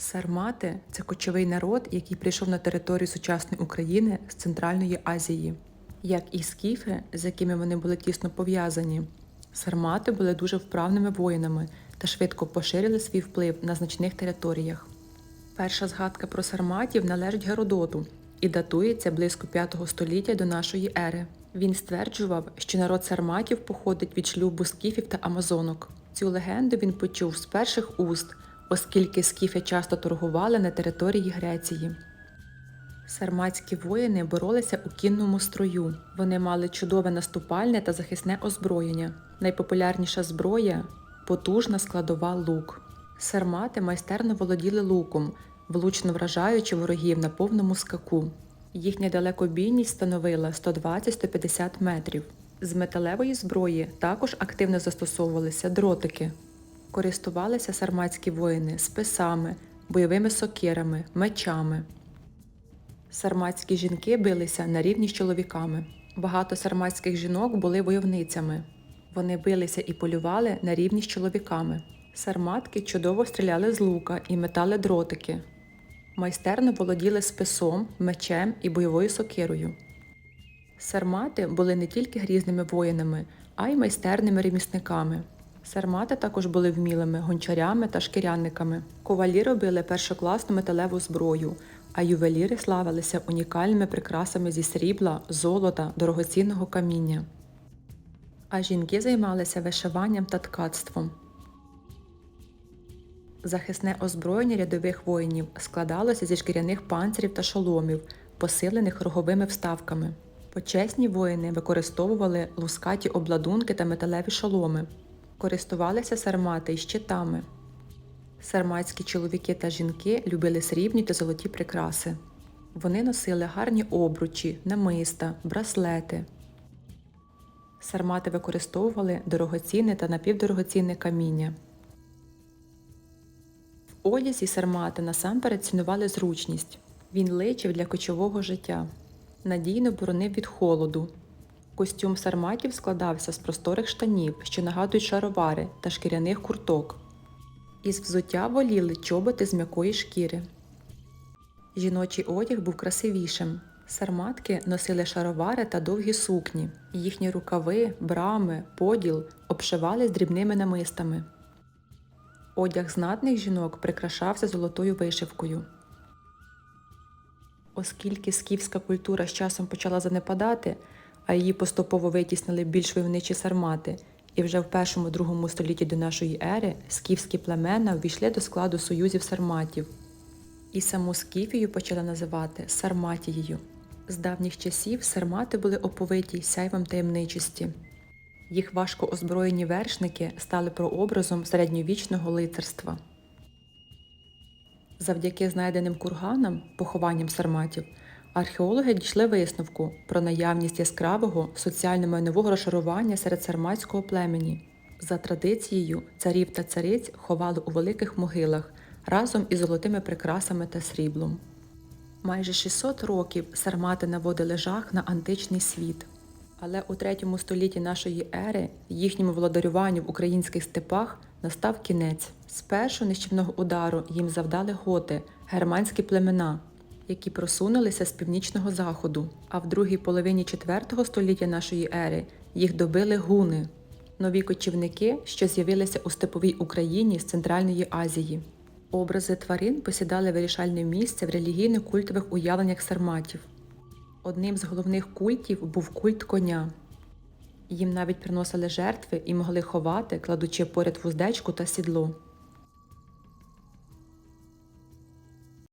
Сармати це кочовий народ, який прийшов на територію сучасної України з Центральної Азії. Як і скіфи, з якими вони були тісно пов'язані, сармати були дуже вправними воїнами та швидко поширили свій вплив на значних територіях. Перша згадка про сарматів належить Геродоту і датується близько 5 століття до нашої ери. Він стверджував, що народ сарматів походить від шлюбу скіфів та амазонок. Цю легенду він почув з перших уст, оскільки скіфи часто торгували на території Греції. Сарматські воїни боролися у кінному строю. Вони мали чудове наступальне та захисне озброєння. Найпопулярніша зброя потужна складова лук. Сармати майстерно володіли луком, влучно вражаючи ворогів на повному скаку. Їхня далекобійність становила 120-150 метрів. З металевої зброї також активно застосовувалися дротики. Користувалися сарматські воїни списами, бойовими сокирами, мечами. Сарматські жінки билися на рівні з чоловіками. Багато сарматських жінок були войовницями. Вони билися і полювали на рівні з чоловіками. Сарматки чудово стріляли з лука і метали дротики. Майстерно володіли списом, мечем і бойовою сокирою. Сармати були не тільки грізними воїнами, а й майстерними ремісниками. Сармати також були вмілими гончарями та шкірянниками. Ковалі робили першокласну металеву зброю, а ювеліри славилися унікальними прикрасами зі срібла, золота, дорогоцінного каміння. А жінки займалися вишиванням та ткацтвом. Захисне озброєння рядових воїнів складалося зі шкіряних панцирів та шоломів, посилених роговими вставками. Почесні воїни використовували лускаті обладунки та металеві шоломи, користувалися сармати й щитами. Сарматські чоловіки та жінки любили срібні та золоті прикраси. Вони носили гарні обручі, намиста, браслети. Сармати використовували дорогоцінне та напівдорогоцінне каміння. В одязі сармати насамперед цінували зручність. Він личив для кочового життя, надійно боронив від холоду. Костюм сарматів складався з просторих штанів, що нагадують шаровари та шкіряних курток. Із взуття воліли чоботи з м'якої шкіри. Жіночий одяг був красивішим. Сарматки носили шаровари та довгі сукні. Їхні рукави, брами, поділ обшивали з дрібними намистами. Одяг знатних жінок прикрашався золотою вишивкою. Оскільки скіфська культура з часом почала занепадати, а її поступово витіснили більш войовничі сармати, і вже в першому-другому столітті до нашої ери скіфські племена ввійшли до складу союзів сарматів. І саму Скіфію почали називати Сарматією. З давніх часів сармати були оповиті сяйвом таємничості. Їх важко озброєні вершники стали прообразом середньовічного лицарства. Завдяки знайденим курганам, похованням сарматів, археологи дійшли висновку про наявність яскравого соціально-майнового розшарування серед сарматського племені. За традицією, царів та цариць ховали у великих могилах разом із золотими прикрасами та сріблом. Майже 600 років сармати наводили жах на античний світ. Але у третьому столітті нашої ери їхньому владарюванню в українських степах настав кінець. Спершу нищівного удару їм завдали готи, германські племена, які просунулися з північного заходу. А в другій половині IV століття нашої ери їх добили гуни, нові кочівники, що з'явилися у степовій Україні з Центральної Азії. Образи тварин посідали вирішальне місце в релігійно-культових уявленнях сарматів. Одним з головних культів був культ коня. Їм навіть приносили жертви і могли ховати, кладучи поряд вуздечку та сідло.